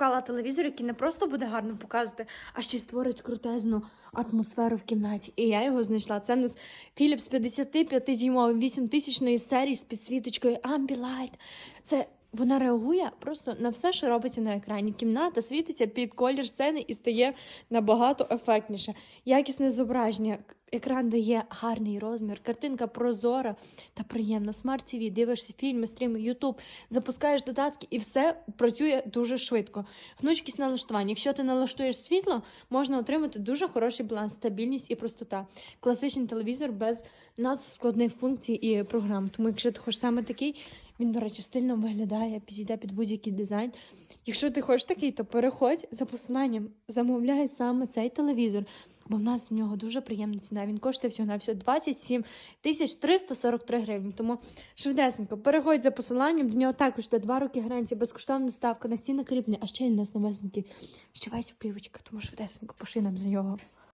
шукала телевізор, який не просто буде гарно показувати, а ще й створить крутезну атмосферу в кімнаті. І я його знайшла. Це в нас Philips 55-дюймовий 8000 серії з підсвіточкою Ambilight. Це вона реагує просто на все, що робиться на екрані. Кімната світиться під колір сцени і стає набагато ефектніше. Якісне зображення. Екран дає гарний розмір, картинка прозора та приємна. Смарт TV, дивишся фільми, стріми, Ютуб, запускаєш додатки, і все працює дуже швидко. Гнучкість налаштування. Якщо ти налаштуєш світло, можна отримати дуже хороший баланс, стабільність і простота. Класичний телевізор без надскладних функцій і програм. Тому, якщо ти хочеш саме такий, він, до речі, стильно виглядає, підійде під будь-який дизайн. Якщо ти хочеш такий, то переходь за посиланням, замовляй саме цей телевізор, бо в нас в нього дуже приємна ціна. Він коштує всього на всього 27 тисяч 343 гривні. Тому швидесенько, переходь за посиланням. До нього також до 2 роки гарантії, безкоштовна доставка, настінне кріплення, а ще й у нас новесенький щовець плівочка, тому швидесенько пошли нам за нього.